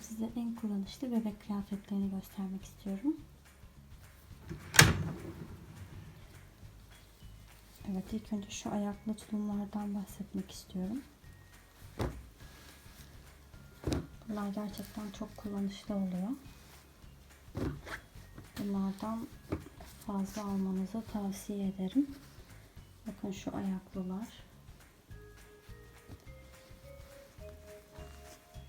Size en kullanışlı bebek kıyafetlerini göstermek istiyorum. Evet ilk önce şu ayaklı tulumlardan bahsetmek istiyorum. Bunlar gerçekten çok kullanışlı oluyor. Bunlardan fazla almanızı tavsiye ederim. Bakın şu ayaklılar.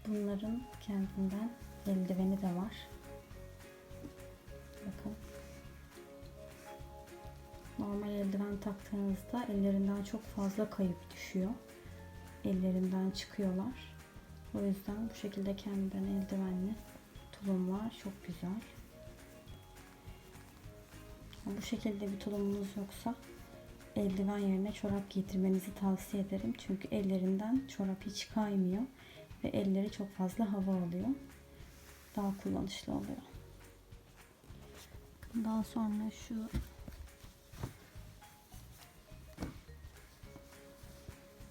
Bunların kendinden eldiveni de var. Bakın. Normal eldiven taktığınızda ellerinden çok fazla kayıp düşüyor. Ellerinden çıkıyorlar. O yüzden bu şekilde kendinden eldivenli tulum var. Çok güzel. Bu şekilde bir tulumunuz yoksa eldiven yerine çorap giydirmenizi tavsiye ederim. Çünkü ellerinden çorap hiç kaymıyor ve elleri çok fazla hava alıyor. Daha kullanışlı oluyor. Daha sonra şu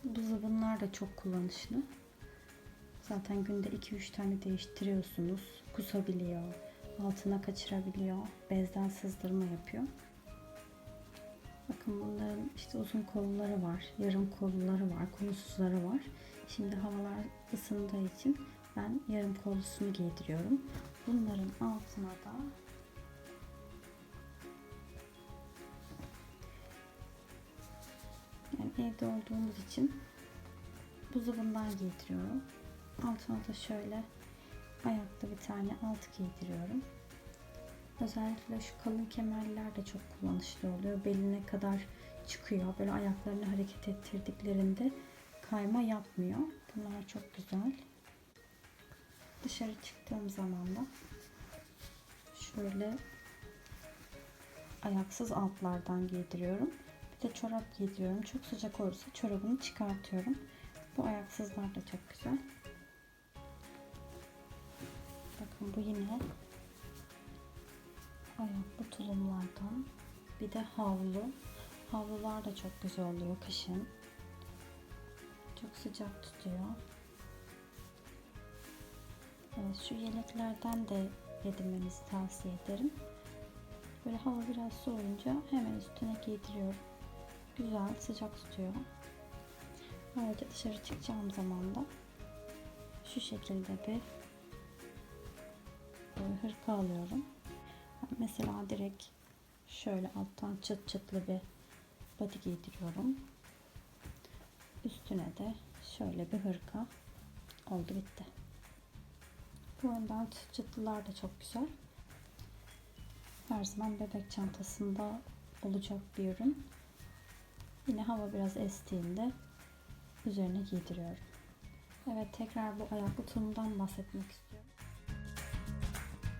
bu zıbınlar da çok kullanışlı. Zaten günde 2-3 tane değiştiriyorsunuz. Kusabiliyor, altına kaçırabiliyor, bezden sızdırma yapıyor. Bakın bunların işte uzun kolları var, yarım kolları var, kolsuzları var. Şimdi havalar ısındığı için ben yarım kollusunu giydiriyorum. Bunların altına da yani evde olduğumuz için bu zıbından giydiriyorum. Altına da şöyle ayaklı bir tane alt giydiriyorum. Özellikle şu kalın kemerler de çok kullanışlı oluyor. Beline kadar çıkıyor. Böyle ayaklarını hareket ettirdiklerinde kayma yapmıyor. Bunlar çok güzel. Dışarı çıktığım zaman da şöyle ayaksız altlardan giydiriyorum. Bir de çorap giydiriyorum. Çok sıcak olursa çorabını çıkartıyorum. Bu ayaksızlar da çok güzel. Bakın bu yine ayaklı tulumlardan. Bir de havlu. Havlular da çok güzel oluyor kışın. Çok sıcak tutuyor. Şu yeleklerden de edinmenizi tavsiye ederim. Böyle hava biraz soğuyunca hemen üstüne giydiriyorum. Güzel, sıcak tutuyor. Ayrıca dışarı çıkacağım zaman da şu şekilde bir hırka alıyorum. Mesela direkt şöyle alttan çıt çıtlı bir body giydiriyorum. Üstüne de şöyle bir hırka oldu bitti. Bu önden çıt çıtlılar da çok güzel. Her zaman bebek çantasında olacak bir ürün. Yine hava biraz estiğinde üzerine giydiriyorum. Evet tekrar bu ayaklı tulumdan bahsetmek istiyorum.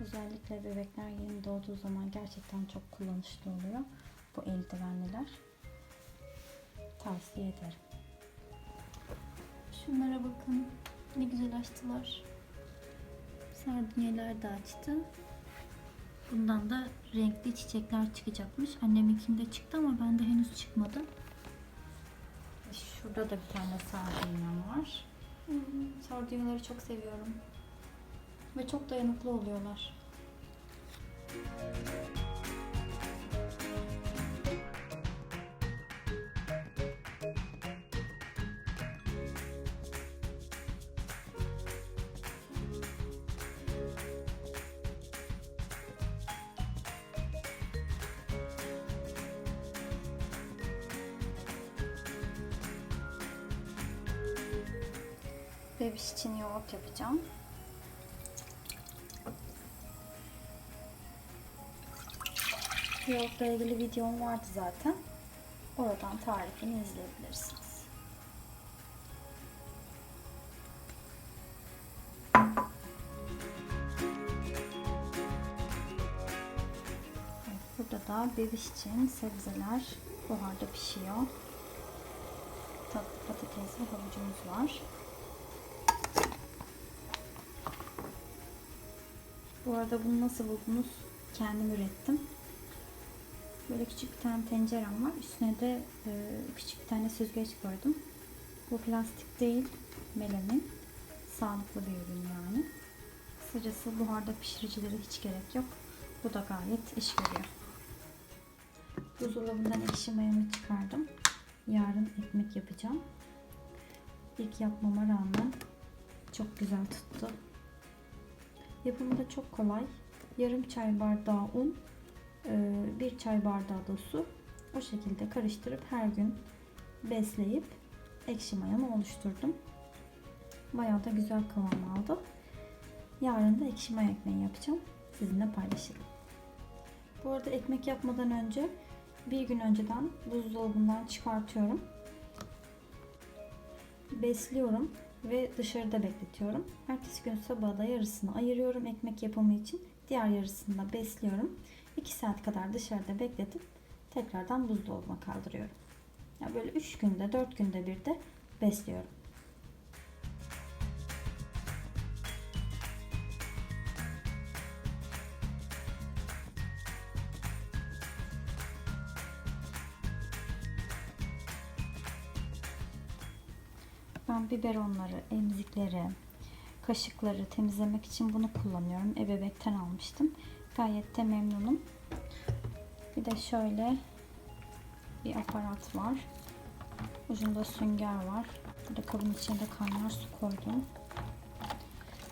Özellikle bebekler yeni doğduğu zaman gerçekten çok kullanışlı oluyor bu eldivenliler. Tavsiye ederim. Şunlara bakın. Ne güzel açtılar. Sardunyeler de açtı. Bundan da renkli çiçekler çıkacakmış. Anneminkinde çıktı ama bende henüz çıkmadı. Şurada da bir tane sardunyam var. Sardunyaları çok seviyorum. Ve çok dayanıklı oluyorlar. Bebiş için yoğurt yapacağım. Yoğurtla ilgili videom vardı zaten. Oradan tarifini izleyebilirsiniz. Evet, Burada da bebiş için sebzeler buharda pişiyor. Tatlı patates ve havucumuz var. Bu arada bunu nasıl buldunuz? Kendim ürettim. Böyle küçük bir tane tencerem var. Üstüne de e, küçük bir tane süzgeç koydum. Bu plastik değil, melamin. Sağlıklı bir ürün yani. Kısacası buharda pişiricilere hiç gerek yok. Bu da gayet iş görüyor. Buzdolabından ekşi mayamı çıkardım. Yarın ekmek yapacağım. İlk yapmama rağmen çok güzel tuttu. Yapımı da çok kolay. Yarım çay bardağı un, e, bir çay bardağı da su. O şekilde karıştırıp her gün besleyip ekşi mayamı oluşturdum. Bayağı da güzel kıvam aldı. Yarın da ekşi maya ekmeği yapacağım. Sizinle paylaşırım. Bu arada ekmek yapmadan önce bir gün önceden buzdolabından çıkartıyorum. Besliyorum ve dışarıda bekletiyorum. Ertesi gün sabah da yarısını ayırıyorum ekmek yapımı için. Diğer yarısını da besliyorum. 2 saat kadar dışarıda bekletip tekrardan buzdolabına kaldırıyorum. Yani böyle 3 günde 4 günde bir de besliyorum. Ben biberonları, emzikleri, kaşıkları temizlemek için bunu kullanıyorum. Ebebekten almıştım. Gayet de memnunum. Bir de şöyle bir aparat var. Ucunda sünger var. Burada kabın içinde kaynar su koydum.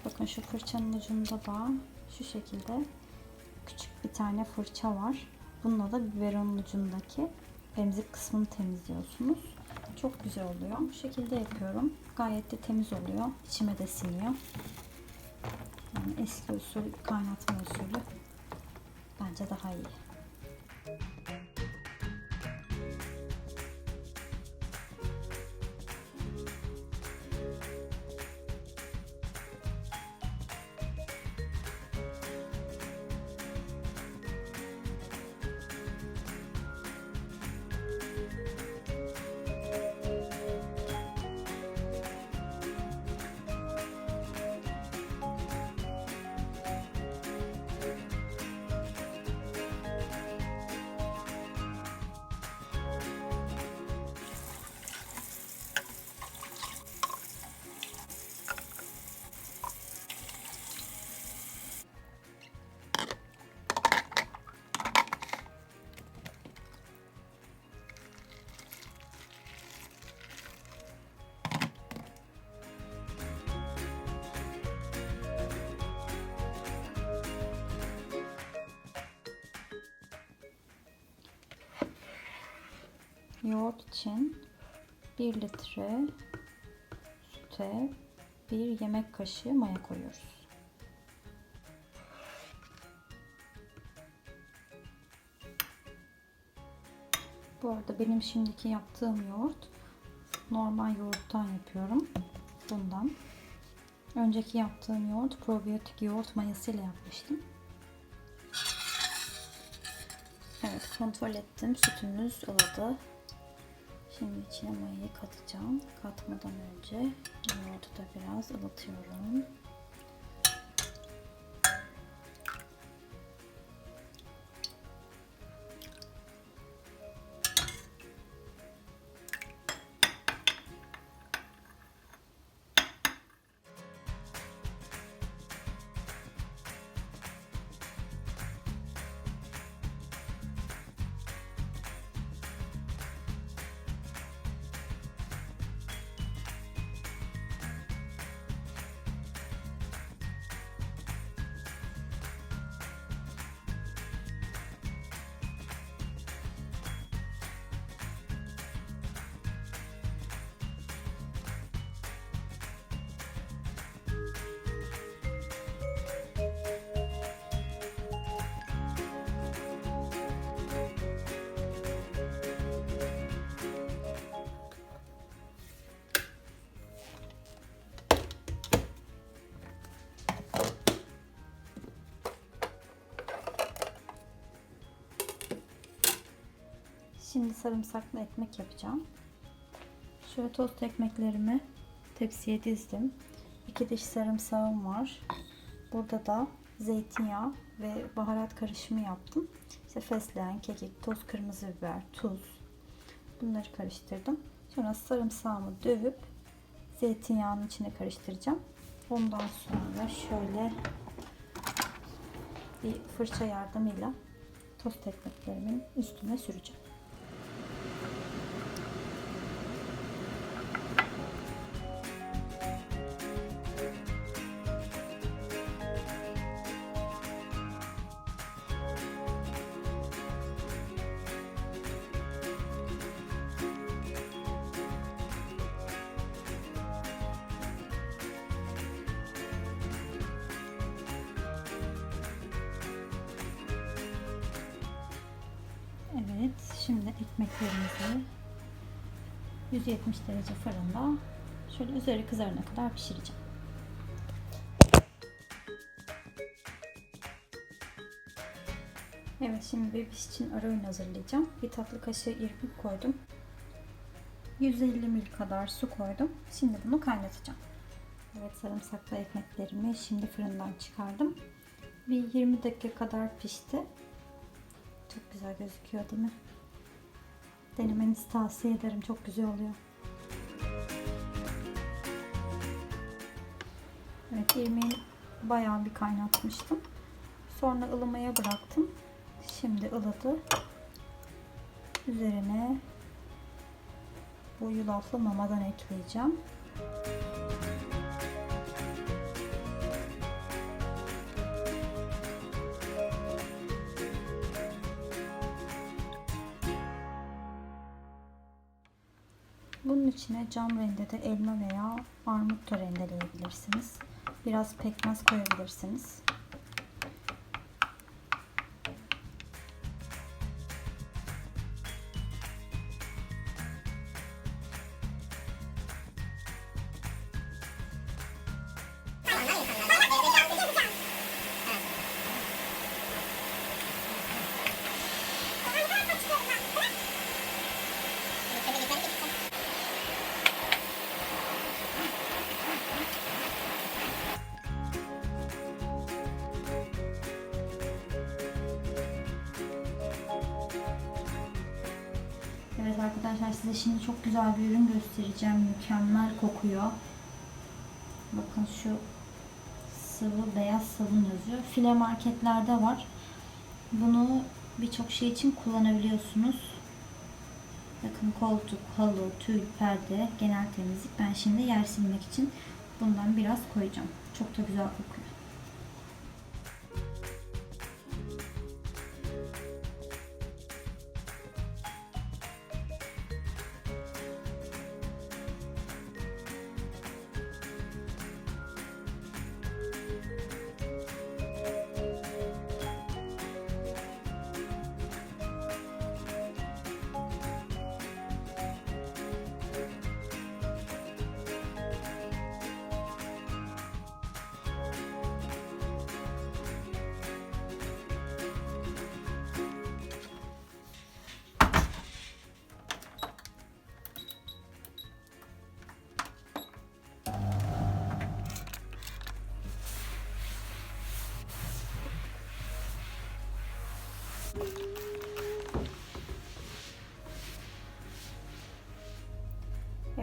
Bakın şu fırçanın ucunda da şu şekilde küçük bir tane fırça var. Bununla da biberonun ucundaki emzik kısmını temizliyorsunuz. Çok güzel oluyor. Bu şekilde yapıyorum. Gayet de temiz oluyor. İçime de siniyor. Yani eski usul kaynatma usulü bence daha iyi. Yoğurt için 1 litre süte 1 yemek kaşığı maya koyuyoruz. Bu arada benim şimdiki yaptığım yoğurt normal yoğurttan yapıyorum. Bundan. Önceki yaptığım yoğurt probiyotik yoğurt mayasıyla yapmıştım. Evet kontrol ettim. Sütümüz ılıdı. Şimdi içine mayayı katacağım. Katmadan önce yoğurdu da biraz ılıtıyorum. Şimdi sarımsaklı ekmek yapacağım. Şöyle tost ekmeklerimi tepsiye dizdim. İki diş sarımsağım var. Burada da zeytinyağı ve baharat karışımı yaptım. İşte fesleğen, kekik, toz kırmızı biber, tuz. Bunları karıştırdım. Sonra sarımsağımı dövüp zeytinyağının içine karıştıracağım. Ondan sonra şöyle bir fırça yardımıyla tost ekmeklerimin üstüne süreceğim. Şimdi ekmeklerimizi 170 derece fırında şöyle üzeri kızarana kadar pişireceğim. Evet, şimdi bebiş için ara öğün hazırlayacağım. Bir tatlı kaşığı irmik koydum. 150 ml kadar su koydum. Şimdi bunu kaynatacağım. Evet, sarımsaklı ekmeklerimi şimdi fırından çıkardım. Bir 20 dakika kadar pişti. Çok güzel gözüküyor değil mi? Denemenizi tavsiye ederim. Çok güzel oluyor. Evet yemeği bayağı bir kaynatmıştım. Sonra ılımaya bıraktım. Şimdi ılıdı. Üzerine bu yulaflı mamadan ekleyeceğim. Bunun içine cam rendede elma veya armut da rendeleyebilirsiniz. Biraz pekmez koyabilirsiniz. Arkadaşlar size şimdi çok güzel bir ürün göstereceğim. Mükemmel kokuyor. Bakın şu sıvı beyaz sabun yazıyor. File marketlerde var. Bunu birçok şey için kullanabiliyorsunuz. Bakın koltuk, halı, tül, perde, genel temizlik. Ben şimdi yer silmek için bundan biraz koyacağım. Çok da güzel kokuyor.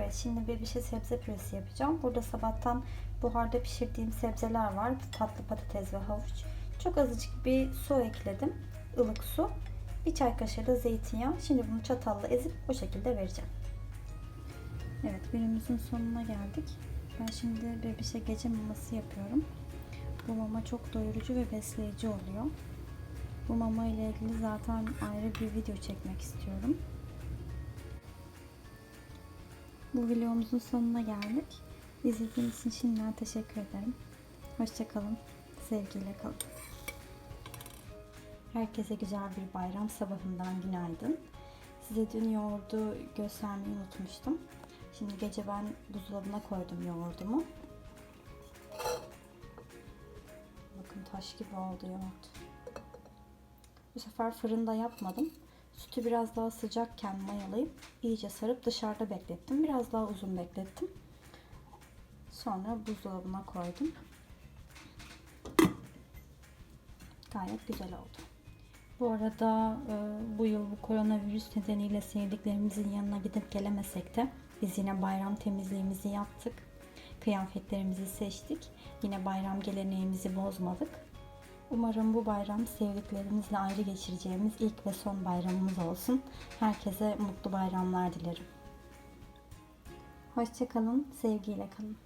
Evet şimdi bebişe sebze püresi yapacağım. Burada sabahtan buharda pişirdiğim sebzeler var. Tatlı patates ve havuç. Çok azıcık bir su ekledim. ılık su. Bir çay kaşığı da zeytinyağı. Şimdi bunu çatalla ezip o şekilde vereceğim. Evet günümüzün sonuna geldik. Ben şimdi bebişe gece maması yapıyorum. Bu mama çok doyurucu ve besleyici oluyor. Bu mama ile ilgili zaten ayrı bir video çekmek istiyorum. Bu videomuzun sonuna geldik. İzlediğiniz için şimdiden teşekkür ederim. Hoşçakalın. Sevgiyle kalın. Herkese güzel bir bayram sabahından günaydın. Size dün yoğurdu göstermeyi unutmuştum. Şimdi gece ben buzdolabına koydum yoğurdumu. Bakın taş gibi oldu yoğurt. Bu sefer fırında yapmadım. Sütü biraz daha sıcakken mayalayıp iyice sarıp dışarıda beklettim. Biraz daha uzun beklettim. Sonra buzdolabına koydum. Gayet güzel oldu. Bu arada e, bu yıl bu koronavirüs nedeniyle sevdiklerimizin yanına gidip gelemesek de Biz yine bayram temizliğimizi yaptık. Kıyafetlerimizi seçtik. Yine bayram geleneğimizi bozmadık. Umarım bu bayram sevdiklerimizle ayrı geçireceğimiz ilk ve son bayramımız olsun. Herkese mutlu bayramlar dilerim. Hoşçakalın, sevgiyle kalın.